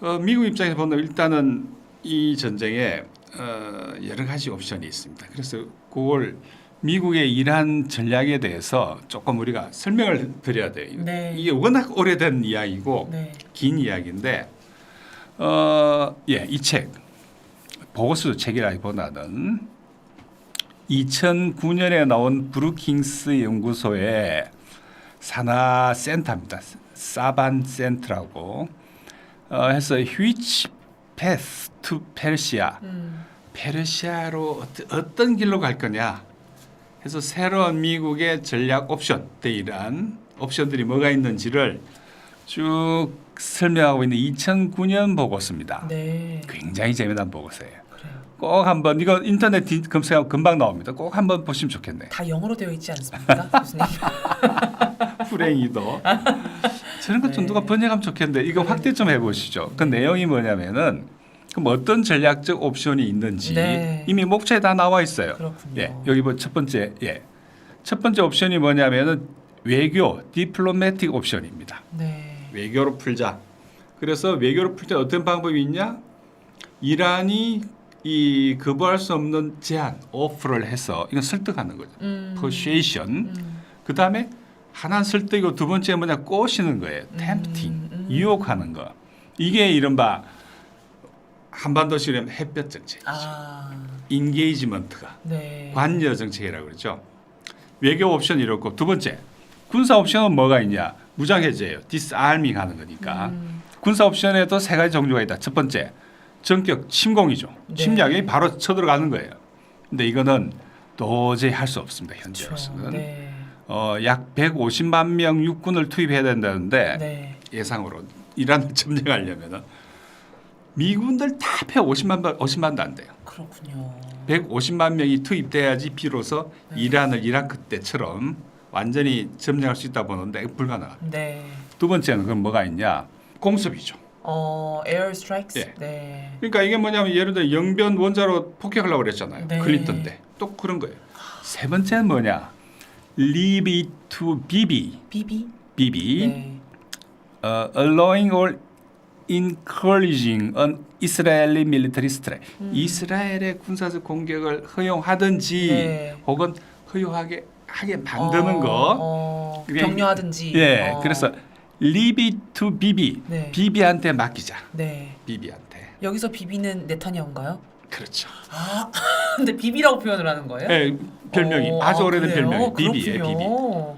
어, 미국 입장에서 보면 일단은 이 전쟁에 어, 여러 가지 옵션이 있습니다. 그래서 그걸 미국의 이란 전략에 대해서 조금 우리가 설명을 드려야 돼요. 네. 이게 워낙 오래된 이야기고 네. 긴 이야기인데 어, 예, 이 책 보고서 책이라기보다는 2009년에 나온 브루킹스 연구소의 산하 센터입니다. 사반 센터라고 어, 해서 Which Path to Persia 음. 페르시아로 어떤, 어떤 길로 갈 거냐 해서 새로운 미국의 전략 옵션 이러한 옵션들이 뭐가 있는지를 쭉 설명하고 있는 2009년 보고서입니다. 네. 굉장히 재미난 보고서예요. 꼭 한번 이거 인터넷 디- 검색하면 금방 나옵니다. 꼭 한번 보시면 좋겠네요. 다 영어로 되어 있지 않습니까, 교수님? 불행히도 저런 것좀 네. 누가 번역하면 좋겠는데 이거 확대 좀 해보시죠. 그 내용이 뭐냐면은 그럼 어떤 전략적 옵션이 있는지 네. 이미 목차에 다 나와 있어요. 그렇군요. 예, 여기 뭐 첫 번째 예, 첫 번째 옵션이 뭐냐면은 외교 디플로매틱 옵션입니다. 네. 외교로 풀자. 그래서 외교로 풀 때 어떤 방법이 있냐? 이란이 이 거부할 수 없는 제안, 오프를 해서 이건 설득하는 거죠. 음. persuasion. 음. 그 다음에 하나 는 설득이고 두 번째 뭐냐 꼬시는 거예요. 음, tempting, 음. 유혹하는 거. 이게 이른바 한반도식으로 햇볕 정책, 아. 인게이지먼트가 네. 관여 정책이라고 그러죠. 외교 옵션 이렇고 두 번째 군사 옵션은 뭐가 있냐? 무장 해제예요. 디스알밍 하는 거니까. 음. 군사 옵션에도 세 가지 종류가 있다. 첫 번째 전격 침공이죠. 네. 침략이 바로 쳐들어가는 거예요. 근데 이거는 도저히 할 수 없습니다. 그렇죠. 현재로서는. 네. 어, 약 150만 명 육군을 투입해야 된다는데 네. 예상으로 이란을 점령하려면은 미군들 다 합해 50만 명, 50만도 안 돼요. 그렇군요. 150만 명이 투입돼야지 비로소 네. 이란을 이라크 때처럼 완전히 점령할 수 있다 보는데 불가능합니다. 네. 두 번째는 그럼 뭐가 있냐? 공습이죠. 어, 에어 스트라이크스. 예. 네. 그러니까 이게 뭐냐면 예를 들어 영변 원자로 폭격하려고 그랬잖아요. 네. 클린턴 때. 또 그런 거예요. 세 번째는 뭐냐? Leave it to Bibi. 비비. Bibi. 네. 어, allowing or encouraging an Israeli military strike. 음. 이스라엘의 군사적 공격을 허용하든지 네. 혹은 허용하게 하게 만드는 어, 거. 어, 그게- 격려하든지. 예. 어. 그래서 leave it to 비비. 네. 비비한테 맡기자. 네. 비비한테. 여기서 비비는 네타냐후인가요? 그렇죠. 아, 근데 비비라고 표현을 하는 거예요? 예, 별명이 어, 아주 아, 오래된 그래요? 별명이 비비예요, 비비. 그렇군요.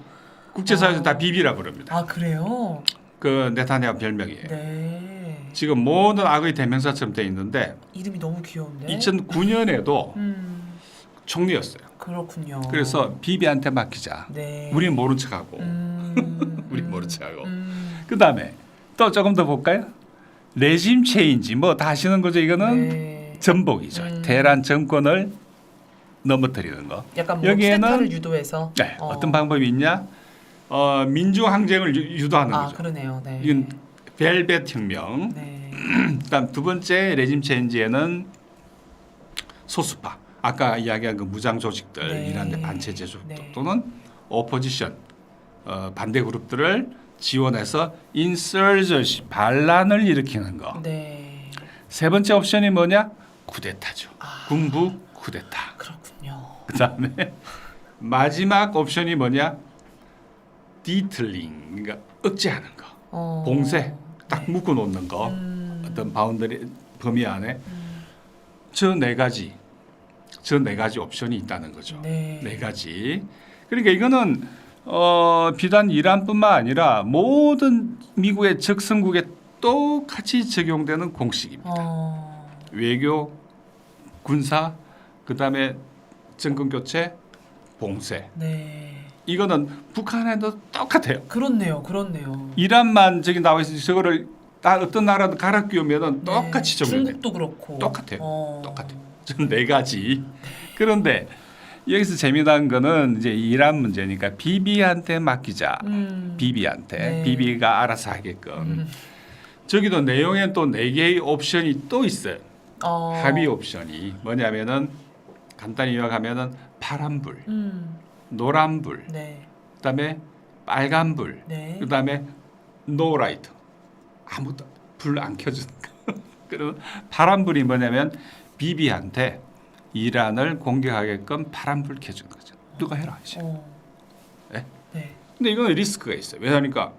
국제사회에서 아. 다 비비라 부릅니다. 아 그래요? 그 네타냐후 별명이에요. 네. 지금 모든 악의 대명사처럼 돼 있는데 이름이 너무 귀여운데. 2009년에도 음 총리였어요. 그렇군요. 그래서 비비한테 맡기자. 네. 우리 모른 척하고. 음, 우리 음, 모른 척하고. 음, 그 다음에 또 조금 더 볼까요? 레짐 체인지 뭐 다 아시는 거죠. 이거는 네. 전복이죠. 음. 테헤란 정권을 넘어뜨리는 거. 약간 뭐 여기에는- 쿠데타를 유도해서. 네, 어. 떤 방법이 있냐? 어, 민중 항쟁을 유- 유도하는 아 거죠. 그러네요. 네. 이건 벨벳 혁명. 네. 그다음 두 번째 레짐 체인지에는 소수파. 아까 이야기한 그 무장 조직들, 네. 이란의 반체제 조직들 네. 또는 오포지션 어, 반대 그룹들을 지원해서 인서전시 반란을 일으키는 거. 네. 세 번째 옵션이 뭐냐? 쿠데타죠. 아. 군부 쿠데타. 그렇군요. 그다음에 마지막 옵션이 뭐냐? 디틀링, 그러니까 억제하는 거, 어, 봉쇄, 딱 네. 묶어 놓는 거, 음, 어떤 바운더리 범위 안에 음, 저네 가지, 저 네 가지 옵션이 있다는 거죠. 네. 네 가지. 그러니까 이거는 어, 비단 이란뿐만 아니라 모든 미국의 적성국에 똑같이 적용되는 공식입니다. 어, 외교, 군사, 그다음에 정권 교체, 봉쇄. 네. 이거는 북한에도 똑같아요. 그렇네요. 그렇네요. 이란만 저기 나와 있으니 저거를 다 어떤 나라도 갈아 끼우면은 네. 똑같이 적용돼. 중국도 그렇고. 똑같아요. 어. 똑같아요. 전네 가지. 그런데 여기서 재미난 거는 이제 이란 문제니까 비비한테 맡기자. 음. 비비한테 네. 비비가 알아서 하게끔. 음. 저기도 내용에 또 네 개의 옵션이 또 있어요. 어. 합의 옵션이 뭐냐면은 간단히 요약하면은 파란불, 음. 노란불, 네. 그다음에 빨간불, 네. 그다음에 노라이트 아무도 불 안 켜주는 거. 그럼 파란불이 뭐냐면 비비한테 이란을 공격하게끔 파란불 켜준 거죠. 누가 해라. 이제. 어. 네? 네. 근데 이건 리스크가 있어요. 왜냐하니까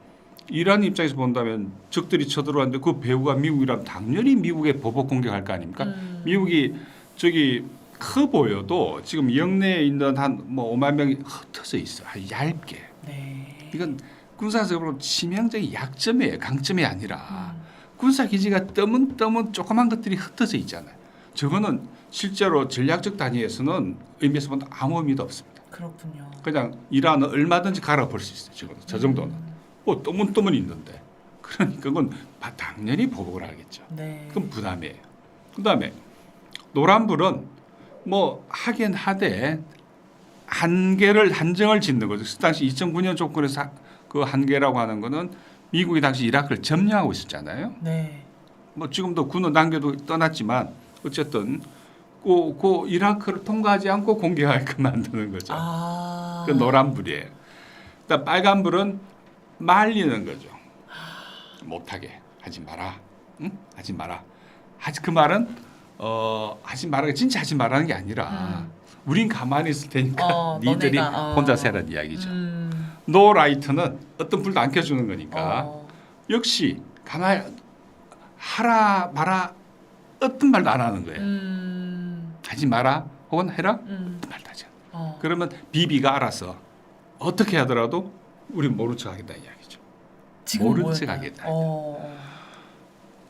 이란 입장에서 본다면 적들이 쳐들어왔는데 그 배후가 미국이라면 당연히 미국에 보복 공격할 거 아닙니까? 음. 미국이 저기 커 보여도 지금 영내에 있는 한 뭐 5만 명이 흩어져 있어. 요 얇게. 네. 이건 군사적으로 치명적인 약점이에요. 강점이 아니라 음. 군사 기지가 떠문떠문 조그만 것들이 흩어져 있잖아요. 저거는 실제로 전략적 단위에서는 의미에서 보면 아무 의미도 없습니다. 그렇군요. 그냥 이란은 얼마든지 갈아볼 수 있어요. 지금 저 정도는. 음. 뭐 떠문떠문 있는데 그러니까 그건 바- 당연히 보복을 하겠죠. 네. 그건 부담이에요. 그다음에 노란불은 뭐 하긴 하되 한계를 한정을 짓는 거죠. 그 당시 2009년 조건에서 하- 그 한계라고 하는 거는 미국이 당시 이라크를 점령하고 있었잖아요. 네. 뭐 지금도 군은 남겨도 떠났지만 어쨌든 그, 그 이라크를 통과하지 않고 공격하게끔 만드는 거죠. 아. 그 노란불이에요. 그다음 빨간불은 말리는 거죠. 못하게 하지 마라. 응? 하지 마라. 하지 그 말은 어 하지 마라. 진짜 하지 말라는 게 아니라 음. 우린 가만히 있을 테니까 어, 니들이 너네가, 어. 혼자 세라는 이야기죠. 음. 노 라이트는 어떤 불도 안 켜주는 거니까 어. 역시 가만히 하라 마라 어떤 말도 안 하는 거예요. 음. 하지 마라 혹은 해라 음. 어떤 말도 하지 않아. 어. 그러면 비비가 알아서 어떻게 하더라도 우리 모른 척 하겠다 이 이야기죠. 모른 뭐였나요? 척 하겠다. 어.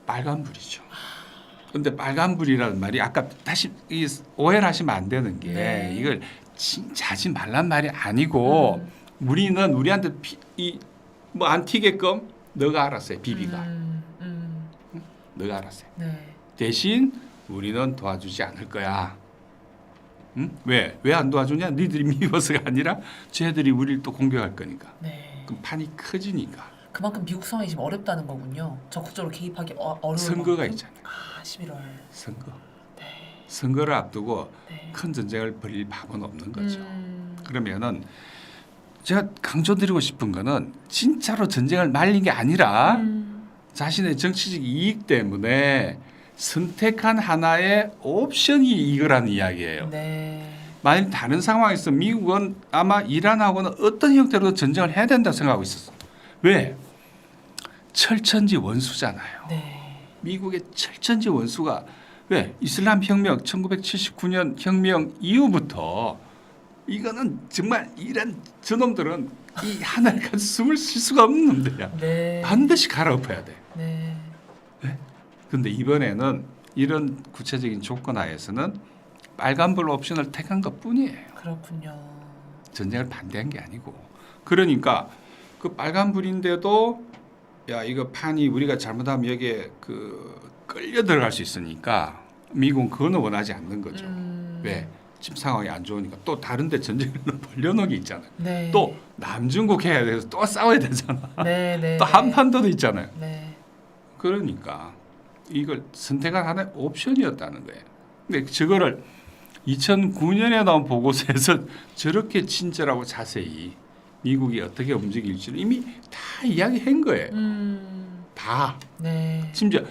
빨간불이죠. 근데 빨간불이라는 말이 아까 다시 이 오해를 하시면 안 되는 게 네. 이걸 진짜 하지 말란 말이 아니고 음. 우리는 우리한테 이뭐 안 튀게끔 너가 알았어요. 비비가 음. 음. 너가 알았어요. 네. 대신 우리는 도와주지 않을 거야. 응? 왜? 왜 안 도와주냐? 니들이 미워서가 아니라 쟤들이 우리를 또 공격할 거니까. 네. 그럼 판이 커지니까. 그만큼 미국 상황이 지금 어렵다는 거군요. 적극적으로 개입하기 어, 어려운 선거가 만큼? 있잖아요. 아, 11월. 선거. 네. 선거를 앞두고 네. 큰 전쟁을 벌일 밥은 없는 거죠. 음. 그러면은 제가 강조드리고 싶은 거는 진짜로 전쟁을 말린 게 아니라 음. 자신의 정치적 이익 때문에 선택한 하나의 옵션이 이거라는 이야기예요. 네. 만약 다른 상황에서 미국은 아마 이란하고는 어떤 형태로든 전쟁을 해야 된다 생각하고 있었어. 왜? 철천지 원수잖아요. 네. 미국의 철천지 원수가 왜 이슬람 혁명 1979년 혁명 이후부터 이거는 정말 이란 저놈들은 이 하나를 가지고 숨을 쉴 수가 없는 놈들이야. 네. 반드시 갈아엎어야 돼. 네. 근데 이번에는 이런 구체적인 조건 하에서는 빨간불 옵션을 택한 것 뿐이에요. 그렇군요. 전쟁을 반대한 게 아니고 그러니까 그 빨간불인데도 야 이거 판이 우리가 잘못하면 여기에 그 끌려 들어갈 수 있으니까 미국은 그거는 원하지 않는 거죠. 음. 왜? 지금 상황이 안 좋으니까 또 다른데 전쟁을 벌려놓은 게 있잖아요. 네. 또 남중국 해야 돼서 또 싸워야 되잖아. 네, 네. 또 한반도도 있잖아요. 네. 그러니까 이걸 선택한 하나의 옵션이었다는 거예요. 근데 저거를 2009년에 나온 보고서에서 저렇게 친절하고 자세히 미국이 어떻게 움직일지를 이미 다 이야기한 거예요. 음. 다 네. 심지어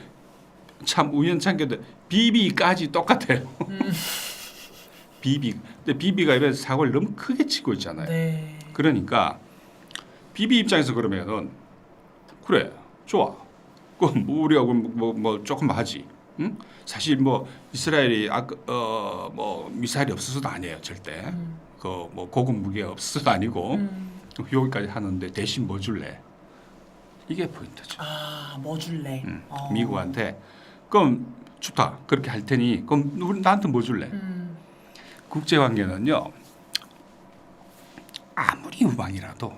참 우연찮게도 비비까지 똑같아요. 음. 비비. 근데 비비가 이번에 사고를 너무 크게 치고 있잖아요. 네. 그러니까 비비 입장에서 그러면은 그래 좋아. 그럼 뭐 그럼 뭐, 뭐 조금 하지. 응? 사실 뭐 이스라엘이 아까 어 뭐 미사일이 없어서도 아니에요 절대. 음. 그뭐 고급 무기가 없어서도 아니고 음. 여기까지 하는데 대신 뭐 줄래? 이게 포인트죠. 아, 뭐 줄래? 음, 어. 미국한테 그럼 좋다 그렇게 할 테니 그럼 우리 나한테 뭐 줄래? 음. 국제 관계는요 아무리 우방이라도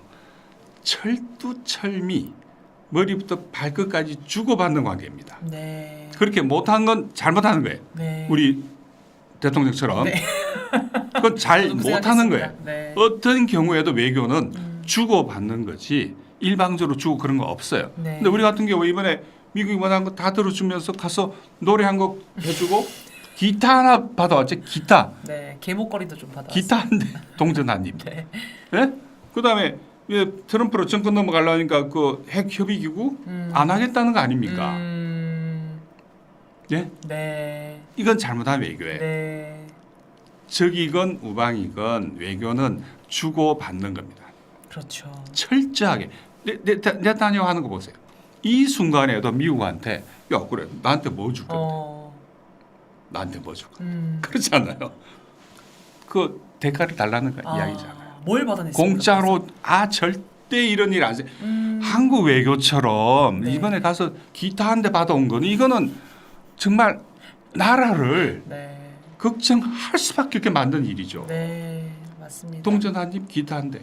철두철미 머리부터 발끝까지 주고받는 관계입니다. 네. 그렇게 못한 건 잘못하는 거예요. 네. 우리 대통령처럼 네. 그건 잘그 못하는. 거예요. 네. 어떤 경우에도 외교는 음. 주고받는 거지 일방적으로 주고 그런 거 없어요. 네. 근데 우리 같은 경우 이번에 미국이 원하는 거 다 들어주면서 가서 노래 한 곡 해주고 기타 하나 받아왔지 기타 네. 개목걸이도 좀 받아. 기타 한 대 동전 한 입. 네. 예? 그다음에 예, 트럼프로 정권 넘어가려니까 그 핵 협의 기구 음. 안 하겠다는 거 아닙니까? 음. 예? 네. 이건 잘못한 외교예요. 네. 적이건 우방이건 외교는 주고 받는 겁니다. 그렇죠. 철저하게 네, 네, 네, 하는 거 보세요. 이 순간에도 미국한테 야 그래 나한테 뭐 줄 건데 어. 나한테 뭐 줄 건데 음. 그렇잖아요. 그 대가를 달라는 거 이야기잖아요. 뭘 받아냈어요? 공짜로 아 절대 이런 일안 돼. 음. 한국 외교처럼 네. 이번에 가서 기타 한 대 받아온 거는 이거는 정말 나라를 네. 걱정할 수밖에 없게 만든 일이죠. 네. 맞습니다. 동전 한 입, 기타 한 대.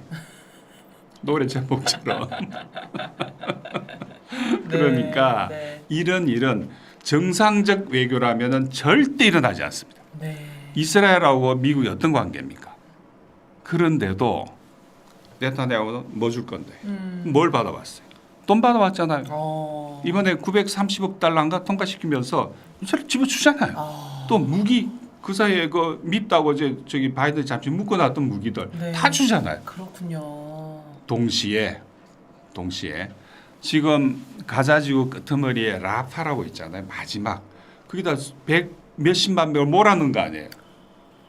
노래 제목처럼. 네. 그러니까 네. 이런 일은 정상적 외교라면은 절대 일어나지 않습니다. 네. 이스라엘하고 미국이 어떤 관계입니까? 그런데도 네타냐후는 뭐줄 건데? 음. 뭘 받아왔어요? 돈 받아왔잖아요. 어. 이번에 930억 달러인가 통과시키면서 이스라엘 집어주잖아요. 아. 또 무기 그 사이에 그 밉다고 이제 저기 바이든 잠시 묶어놨던 무기들 네. 다 주잖아요. 그렇군요. 동시에 동시에 지금 가자지구 끄트머리에 라파라고 있잖아요. 마지막 거기다 백 몇십만 명을 몰아넣은 거 아니에요.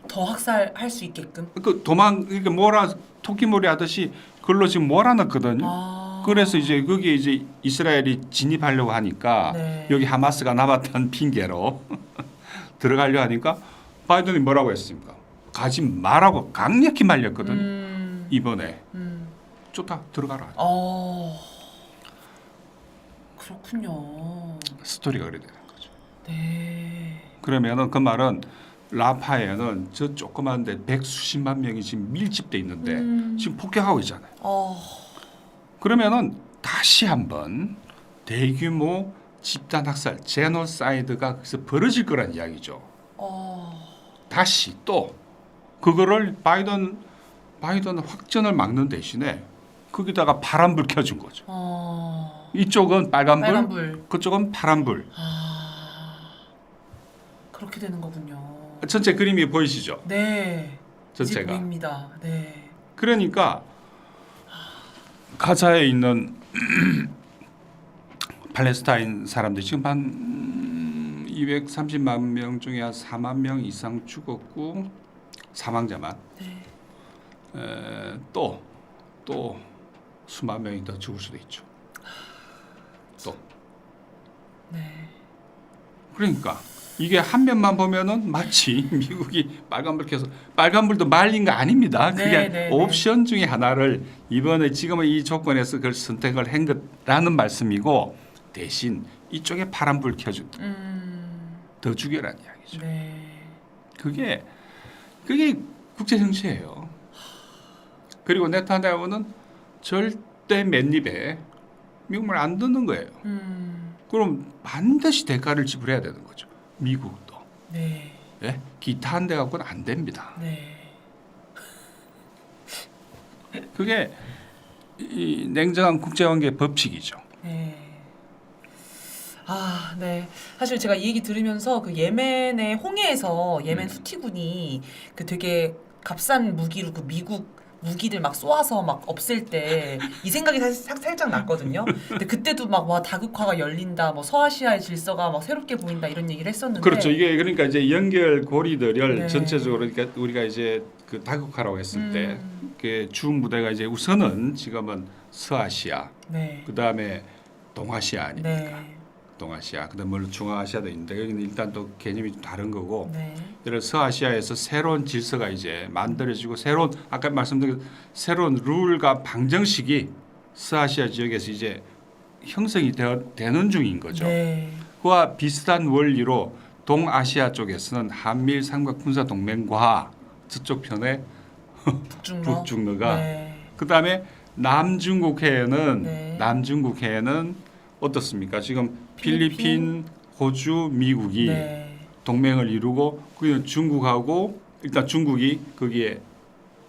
더 학살할 수 있게끔. 그 도망 이렇게 몰아 토끼몰이 하듯이 그걸로 지금 몰아넣거든요. 아. 그래서 이제 거기에 이제 이스라엘이 진입하려고 하니까 네. 여기 하마스가 남았다는 핑계로 들어가려 하니까 바이든이 뭐라고 했습니까? 가지 말라고 강력히 말렸거든. 요 음. 이번에 음. 좋다 들어가라. 어. 그렇군요. 스토리가 그래 되는 거죠. 네. 그러면은 그 말은 라파에는 저 조그만데 백수십만 명이 지금 밀집돼 있는데 음. 지금 폭격하고 있잖아요. 어. 그러면은 다시 한번 대규모 집단 학살 제노사이드가 그래서 벌어질 거란 이야기죠. 어. 다시 또 그거를 바이든 바이든 확전을 막는 대신에 거기다가 파란불 켜준 거죠. 어. 이쪽은 빨간불, 빨간불. 그쪽은 파란불. 아. 그렇게 되는 거군요. 전체 그림이 보이시죠? 네. 전체가. 보입니다. 네. 그러니까 가자에 있는 팔레스타인 사람들이 지금 한 230만 명 중에 한 4만 명 이상 죽었고 사망자만 네. 또또 수만 명이 더 죽을 수도 있죠. 또 네. 그러니까 이게 한 면만 보면은 마치 미국이 빨간불 켜서 빨간불도 말린 거 아닙니다. 네, 그게 네, 네. 옵션 중에 하나를 이번에 지금은 이 조건에서 그걸 선택을 한 것라는 말씀이고 대신 이쪽에 파란불 켜준 음. 더 죽여라는 이야기죠. 네. 그게 그게 국제 정치예요. 그리고 네타냐후는 절대 맨입에 미국말 안 듣는 거예요. 음. 그럼 반드시 대가를 지불해야 되는 거죠. 미국도. 네. 예? 기타 한 대 갖고는 안 됩니다. 네. 그게 이 냉정한 국제관계 법칙이죠. 네. 아, 네. 사실 제가 이 얘기 들으면서 그 예멘의 홍해에서 예멘 음. 후티군이 그 되게 값싼 무기로 그 미국 무기들 막 쏘아서 막 없앨 때 이 생각이 사실 살- 살짝 났거든요. 근데 그때도 막 와 다극화가 열린다, 뭐 서아시아의 질서가 막 새롭게 보인다 이런 얘기를 했었는데. 그렇죠. 이게 그러니까 이제 연결 고리들을 네. 전체적으로 그러니까 우리가 이제 그 다국화라고 했을 때 음, 그주 무대가 이제 우선은 지금은 서아시아, 네. 그 다음에 동아시아 아닙니까? 네. 동아시아, 그다음 물론 중앙아시아도 있는데 여기는 일단 또 개념이 좀 다른 거고 네. 예를 서아시아에서 새로운 질서가 이제 만들어지고 새로운 아까 말씀드린 새로운 룰과 방정식이 서아시아 지역에서 이제 형성이 되어, 되는 중인 거죠. 네. 그와 비슷한 원리로 동아시아 쪽에서는 한미일 삼각 군사 동맹과 저쪽 편에 북중러. 북중러가 네. 그다음에 남중국해에는 네. 남중국해에는 어떻습니까? 지금 필리핀, 호주, 미국이 네. 동맹을 이루고 거기는 중국하고 일단 중국이 거기에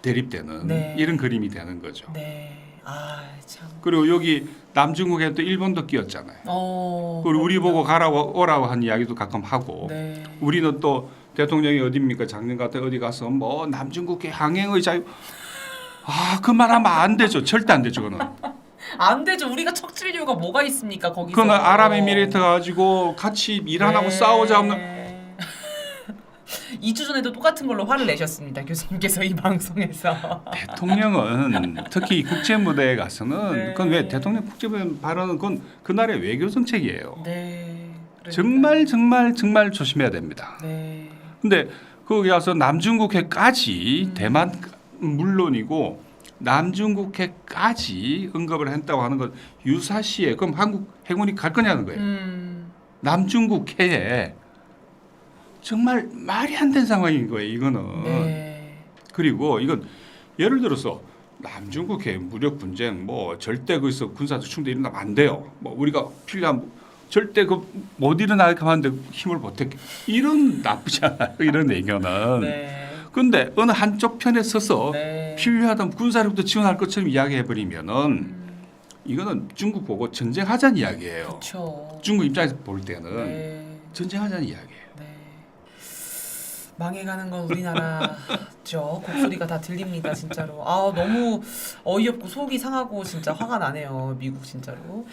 대립되는 네. 이런 그림이 되는 거죠. 네. 아, 참. 그리고 여기 남중국에 또 일본도 끼었잖아요. 어. 그리고 우리. 보고 가라고 오라고 하는 이야기도 가끔 하고 네. 우리는 또 대통령이 어디입니까 작년 같은 어디 가서 뭐 남중국해 항행의 자유 아 그 말하면 안 되죠 절대 안 되죠 그거는 안 되죠. 우리가 이유가 뭐가 있습니까 거기서? 그는 아랍에미레이트 가지고 같이 이란하고 네. 싸우자 하면 2주 전에도 똑같은 걸로 화를 내셨습니다. 교수님께서 이 방송에서. 대통령은 특히 국제 무대에 가서는 네. 그건 왜 대통령 국제 발언은 그건 그날의 외교 정책이에요. 네. 그러니까요. 정말 정말 정말 조심해야 됩니다. 네. 근데 거기 가서 남중국해까지 음. 대만 물론이고 남중국해까지 언급을 했다고 하는 건 유사시에 그럼 한국 해군이 갈 거냐는 거예요. 음. 남중국해에 정말 말이 안 되는 상황인 거예요. 이거는 네. 그리고 이건 예를 들어서 남중국해 무력 분쟁 뭐 절대 거기서 군사적 충돌 일어나면 안 돼요. 뭐 우리가 필요한 절대 그 못 일어나게 하는데 힘을 보태 이런 나쁘지 않아요. 이런 의견은. 네. 근데 어느 한쪽 편에 서서 네. 필요하다면 군사력도 지원할 것처럼 이야기해 버리면은 음. 이거는 중국 보고 전쟁하자는 이야기예요. 그렇죠. 중국 입장에서 볼 때는 네. 전쟁하자는 이야기예요. 네. 망해가는 건 우리나라죠. 곡소리가 다 들립니다, 진짜로. 아 너무 어이없고 속이 상하고 진짜 화가 나네요, 미국 진짜로.